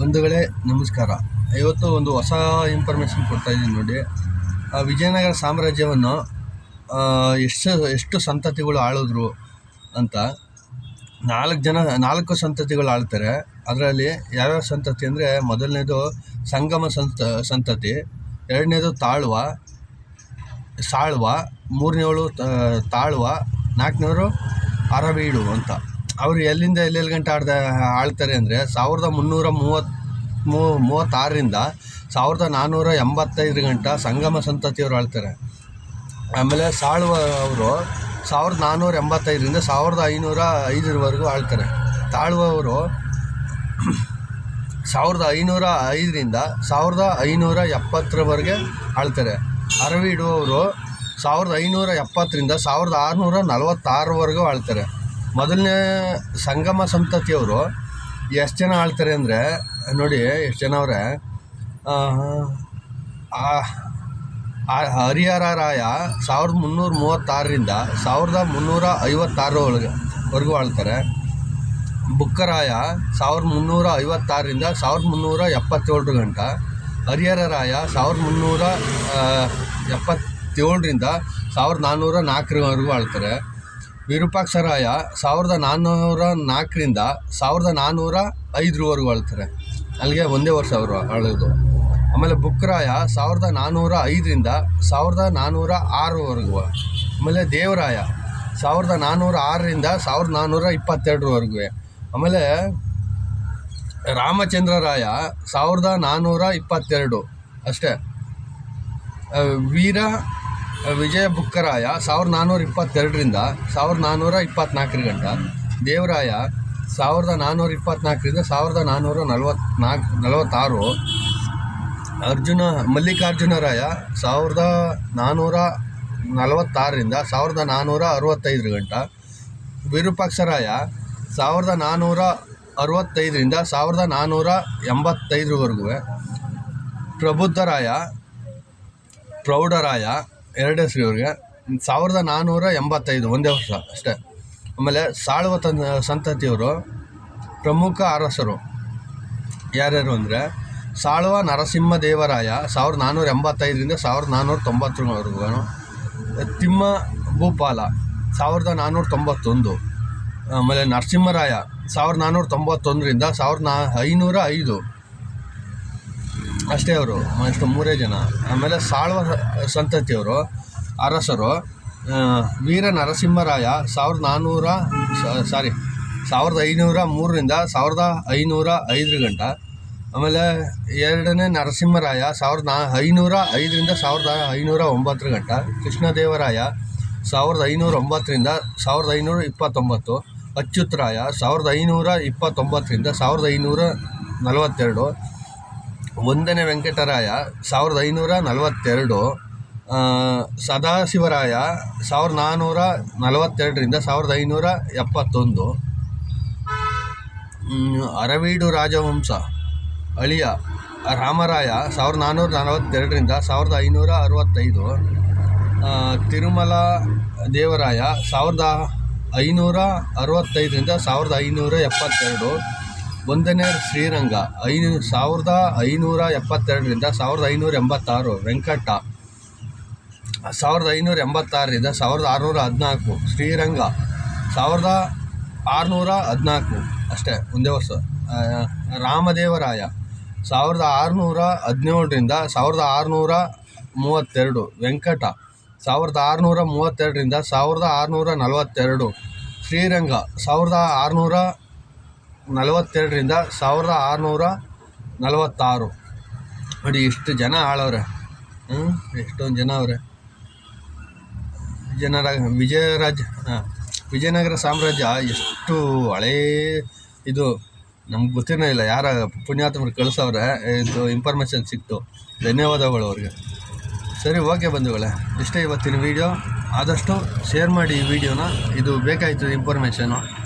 ಬಂಧುಗಳೇ, ನಮಸ್ಕಾರ. ಇವತ್ತು ಒಂದು ಹೊಸ ಇನ್ಫಾರ್ಮೇಷನ್ ಕೊಡ್ತಾ ಇದ್ದೀನಿ ನೋಡಿ. ಆ ವಿಜಯನಗರ ಸಾಮ್ರಾಜ್ಯವನ್ನು ಎಷ್ಟು ಎಷ್ಟು ಸಂತತಿಗಳು ಆಳಿದ್ರು ಅಂತ. ನಾಲ್ಕು ಜನ, ನಾಲ್ಕು ಸಂತತಿಗಳು ಆಳ್ತಾರೆ. ಅದರಲ್ಲಿ ಯಾವ್ಯಾವ ಸಂತತಿ ಅಂದರೆ, ಮೊದಲನೇದು ಸಂಗಮ ಸಂತ, ಸಂತತಿ, ಎರಡನೇದು ತಾಳ್ವ, ಸಾಳ್ವ ಮೂರನೇವಳು ತಾಳ್ವ ನಾಲ್ಕನೇವರು ಅರವೀಡು ಅಂತ. ಅವರು ಎಲ್ಲಿಂದ ಎಲ್ಲೆಲ್ಲಿ ಗಂಟೆ ಆಡ್ದ, ಆಳ್ತಾರೆ ಅಂದರೆ ಸಾವಿರದ ಮುನ್ನೂರ ಮೂವತ್ತು ಮೂವತ್ತಾರರಿಂದ ಸಾವಿರದ ನಾನ್ನೂರ ಎಂಬತ್ತೈದು ಗಂಟ ಸಂಗಮ ಸಂತತಿಯವರು ಆಳ್ತಾರೆ. ಆಮೇಲೆ ಸಾಳುವ ಅವರು ಸಾವಿರದ ನಾನ್ನೂರ ಎಂಬತ್ತೈದರಿಂದ ಸಾವಿರದ ಐನೂರ ಐದರವರೆಗೂ ಆಳ್ತಾರೆ. ತಾಳುವವರು ಸಾವಿರದ ಐನೂರ ಐದರಿಂದ ಸಾವಿರದ ಐನೂರ ಎಪ್ಪತ್ತರವರೆಗೆ ಆಳ್ತಾರೆ. ಅರವಿ ಇಡುವವರು ಸಾವಿರದ ಐನೂರ ಎಪ್ಪತ್ತರಿಂದ ಸಾವಿರದ ಆರುನೂರ ನಲವತ್ತಾರವರೆಗೂ ಆಳ್ತಾರೆ. ಮೊದಲನೇ ಸಂಗಮ ಸಂತತಿಯವರು ಎಷ್ಟು ಜನ ಆಳ್ತಾರೆ ಅಂದರೆ, ನೋಡಿ, ಎಷ್ಟು ಜನ ಅವರೇ? ಆ- ಹರಿಹರ ರಾಯ ಸಾವಿರದ ಮುನ್ನೂರ ಮೂವತ್ತಾರರಿಂದ ಸಾವಿರದ ಮುನ್ನೂರ ಐವತ್ತಾರರ ಒಳಗೆ, ವರೆಗೂ ಆಳ್ತಾರೆ. ಬುಕ್ಕರಾಯ ಸಾವಿರದ ಮುನ್ನೂರ ಐವತ್ತಾರರಿಂದ ಸಾವಿರದ ಮುನ್ನೂರ ಎಪ್ಪತ್ತೇಳರ ಗಂಟ, ಹರಿಹರ ರಾಯ ಸಾವಿರದ ಮುನ್ನೂರ ಎಪ್ಪತ್ತೇಳರಿಂದ ಸಾವಿರದ ನಾನ್ನೂರ ನಾಲ್ಕರವರೆಗೂ ಆಳ್ತಾರೆ. ವಿರೂಪಾಕ್ಷರಾಯ ಸಾವಿರದ ನಾನ್ನೂರ ನಾಲ್ಕರಿಂದ ಸಾವಿರದ ನಾನ್ನೂರ ಐದರವರೆಗೂ ಅಳ್ತಾರೆ. ಅಲ್ಲಿಗೆ ಒಂದೇ ವರ್ಷ ಅವರು ಅಳೋದು. ಆಮೇಲೆ ಬುಕ್ಕರಾಯ ಸಾವಿರದ ನಾನ್ನೂರ ಐದರಿಂದ ಸಾವಿರದ ನಾನ್ನೂರ ಆರವರೆಗೂ ಆಮೇಲೆ ದೇವರಾಯ ಸಾವಿರದ ನಾನ್ನೂರ ಆರರಿಂದ ಸಾವಿರದ ನಾನ್ನೂರ ಇಪ್ಪತ್ತೆರಡರವರೆಗೂ. ಆಮೇಲೆ ರಾಮಚಂದ್ರರಾಯ ಸಾವಿರದ ನಾನ್ನೂರ ಇಪ್ಪತ್ತೆರಡು ಅಷ್ಟೇ. ವೀರ ವಿಜಯ ಬುಕ್ಕರಾಯ, ಸಾವಿರದ ನಾನ್ನೂರ ಇಪ್ಪತ್ತೆರಡರಿಂದ ಸಾವಿರದ ನಾನ್ನೂರ ಇಪ್ಪತ್ತ್ನಾಲ್ಕರ ಗಂಟ, ದೇವರಾಯ, ಸಾವಿರದ ನಾನ್ನೂರ ಇಪ್ಪತ್ತ್ನಾಲ್ಕರಿಂದ ಸಾವಿರದ ನಾನ್ನೂರ ನಲವತ್ನಾಲ್ಕು ನಲವತ್ತಾರು, ಅರ್ಜುನ, ಮಲ್ಲಿಕಾರ್ಜುನರಾಯ, ಸಾವಿರದ ನಾನ್ನೂರ ನಲವತ್ತಾರರಿಂದ ಸಾವಿರದ ನಾನ್ನೂರ ಅರವತ್ತೈದರ ಗಂಟ, ವಿರೂಪಾಕ್ಷರಾಯ, ಸಾವಿರದ ನಾನ್ನೂರ ಅರವತ್ತೈದರಿಂದ ಸಾವಿರದ ನಾನ್ನೂರ ಎಂಬತ್ತೈದರವರೆಗೂ ಪ್ರಬುದ್ಧರಾಯ, ಪ್ರೌಢರಾಯ ಎರಡು ಶ್ರೀ ಅವರಿಗೆ. ಸಾವಿರದ ನಾನ್ನೂರ ಎಂಬತ್ತೈದು, ಒಂದೇ ವರ್ಷ ಅಷ್ಟೇ. ಆಮೇಲೆ ಸಾಳುವ ತನ್ ಸಂತತಿಯವರು ಪ್ರಮುಖ ಅರಸರು. ಯಾರ್ಯಾರು ಅಂದರೆ, ಸಾಳುವ ನರಸಿಂಹದೇವರಾಯ ಸಾವಿರದ ನಾನ್ನೂರ ಎಂಬತ್ತೈದರಿಂದ ಸಾವಿರದ ನಾನ್ನೂರ ತೊಂಬತ್ತರವರೆಗೂ. ತಿಮ್ಮ ಭೂಪಾಲ ಸಾವಿರದ ನಾನ್ನೂರ ತೊಂಬತ್ತೊಂದು. ಆಮೇಲೆ ನರಸಿಂಹರಾಯ ಸಾವಿರದ ನಾನ್ನೂರ ತೊಂಬತ್ತೊಂದರಿಂದ ಸಾವಿರದ ನಾ, ಐನೂರ ಐದು. ಅಷ್ಟೇ ಅವರು. ಅಷ್ಟು ಮೂರೇ ಜನ. ಆಮೇಲೆ ಸಾಳ್ವ ಸಂತತಿಯವರು, ಅರಸರು ವೀರ ನರಸಿಂಹರಾಯ ಸಾವಿರದ ನಾನ್ನೂರ ಸಾರಿ, ಸಾವಿರದ ಐನೂರ ಮೂರರಿಂದ ಸಾವಿರದ ಐನೂರ ಐದರ ಗಂಟ. ಆಮೇಲೆ ಎರಡನೇ ನರಸಿಂಹರಾಯ ಸಾವಿರದ ನಾ, ಐನೂರ ಐದರಿಂದ ಸಾವಿರದ ಐನೂರ ಒಂಬತ್ತರ ಗಂಟ. ಕೃಷ್ಣದೇವರಾಯ ಸಾವಿರದ ಐನೂರ ಒಂಬತ್ತರಿಂದ ಸಾವಿರದ ಐನೂರ ಇಪ್ಪತ್ತೊಂಬತ್ತು. ಅಚ್ಯುತ್ರಾಯ ಸಾವಿರದ ಐನೂರ ಇಪ್ಪತ್ತೊಂಬತ್ತರಿಂದ ಸಾವಿರದ ಐನೂರ ನಲವತ್ತೆರಡು. ಒಂದನೇ ವೆಂಕಟರಾಯ, ಸಾವಿರದ ಐನೂರ ನಲವತ್ತೆರಡು ಸದಾಶಿವರಾಯ, ಸಾವಿರದ ನಾನ್ನೂರ ನಲವತ್ತೆರಡರಿಂದ ಸಾವಿರದ ಐನೂರ ಎಪ್ಪತ್ತೊಂದು. ಅರವೀಡು ರಾಜವಂಶ, ಅಳಿಯ, ರಾಮರಾಯ, ಸಾವಿರದ ನಾನ್ನೂರ ನಲವತ್ತೆರಡರಿಂದ ಸಾವಿರದ ಐನೂರ ಅರವತ್ತೈದು. ತಿರುಮಲ ದೇವರಾಯ, ಸಾವಿರದ ಐನೂರ ಅರವತ್ತೈದರಿಂದ ಸಾವಿರದ ಐನೂರ ಎಪ್ಪತ್ತೆರಡು. ಒಂದನೇ ಶ್ರೀರಂಗ ಐನು ಸಾವಿರದ ಐನೂರ ಎಪ್ಪತ್ತೆರಡರಿಂದ ಸಾವಿರದ ಐನೂರ ಎಂಬತ್ತಾರು ವೆಂಕಟ ಸಾವಿರದ ಐನೂರ ಎಂಬತ್ತಾರರಿಂದ ಸಾವಿರದ ಆರುನೂರ ಹದಿನಾಲ್ಕು, ಶ್ರೀರಂಗ, ಸಾವಿರದ ಆರುನೂರ ಹದಿನಾಲ್ಕು, ಅಷ್ಟೇ, ಒಂದೇ ವರ್ಷ. ರಾಮದೇವರಾಯ, ಸಾವಿರದ ಆರುನೂರ ಹದಿನೇಳರಿಂದ ಸಾವಿರದ ಆರುನೂರ ಮೂವತ್ತೆರಡು ವೆಂಕಟ ಸಾವಿರದ ಆರುನೂರ ಮೂವತ್ತೆರಡರಿಂದ ಸಾವಿರದ ಆರುನೂರ ನಲವತ್ತೆರಡು, ಶ್ರೀರಂಗ, ಸಾವಿರದ ಆರುನೂರ ನಲವತ್ತೆರಡರಿಂದ ಸಾವಿರದ ಆರುನೂರ ನಲವತ್ತಾರು. ನೋಡಿ ಇಷ್ಟು ಜನ ಆಳವ್ರೆ? ಹ್ಞೂ ಎಷ್ಟೊಂದು ಜನ ಅವರೇ? ವಿಜಯನಗರ ವಿಜಯರಾಜ ವಿಜಯನಗರ ಸಾಮ್ರಾಜ್ಯ ಎಷ್ಟು ಹಳೇ ಇದು. ನಮ್ಗೆ ಗೊತ್ತಿರೋ ಇಲ್ಲ, ಯಾರ ಪುಣ್ಯಾತ್ಮರು ಕಳಿಸವ್ರೆ? ಇದು ಇನ್ಫಾರ್ಮೇಷನ್ ಸಿಕ್ತು. ಧನ್ಯವಾದಗಳು ಅವ್ರಿಗೆ. ಸರಿ, ಓಕೆ ಬಂಧುಗಳೇ. ಇಷ್ಟೇ ಇವತ್ತಿನ ವೀಡಿಯೋ ಆದಷ್ಟು ಶೇರ್ ಮಾಡಿ ಈ ವಿಡಿಯೋನ ಇದು ಬೇಕಾಯಿತು ಇನ್ಫಾರ್ಮೇಷನು